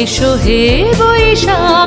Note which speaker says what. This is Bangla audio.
Speaker 1: এসো হে বৈশাখ।